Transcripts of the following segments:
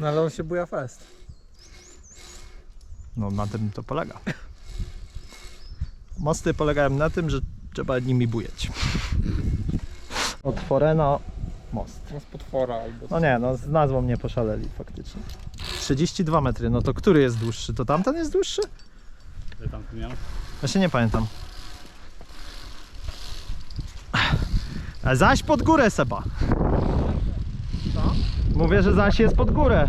No ale on się buja fest. No na tym to polega. Mosty polegają na tym, że trzeba nimi bujać. Od Forena most. No z potwora albo No nie, no z nazwą nie poszaleli faktycznie. 32 metry, no to który jest dłuższy? To tamten jest dłuższy? Ile tam miał? Ja się nie pamiętam. A zaś pod górę Seba. Mówię, że zaś jest pod górę.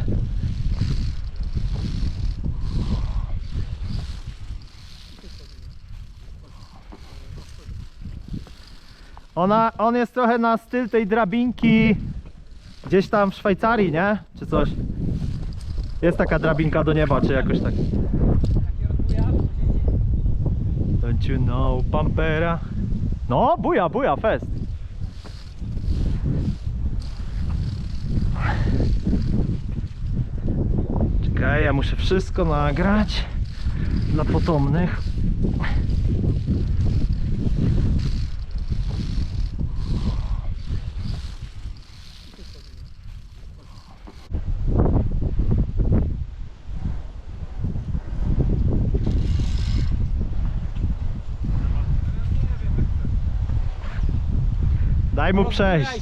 Ona, on jest trochę na styl tej drabinki gdzieś tam w Szwajcarii, nie? Czy coś. Jest taka drabinka do nieba, czy jakoś tak. Don't you know, Pampera? No, buja, buja, fest. Ja muszę wszystko nagrać dla potomnych. Daj mu przejść.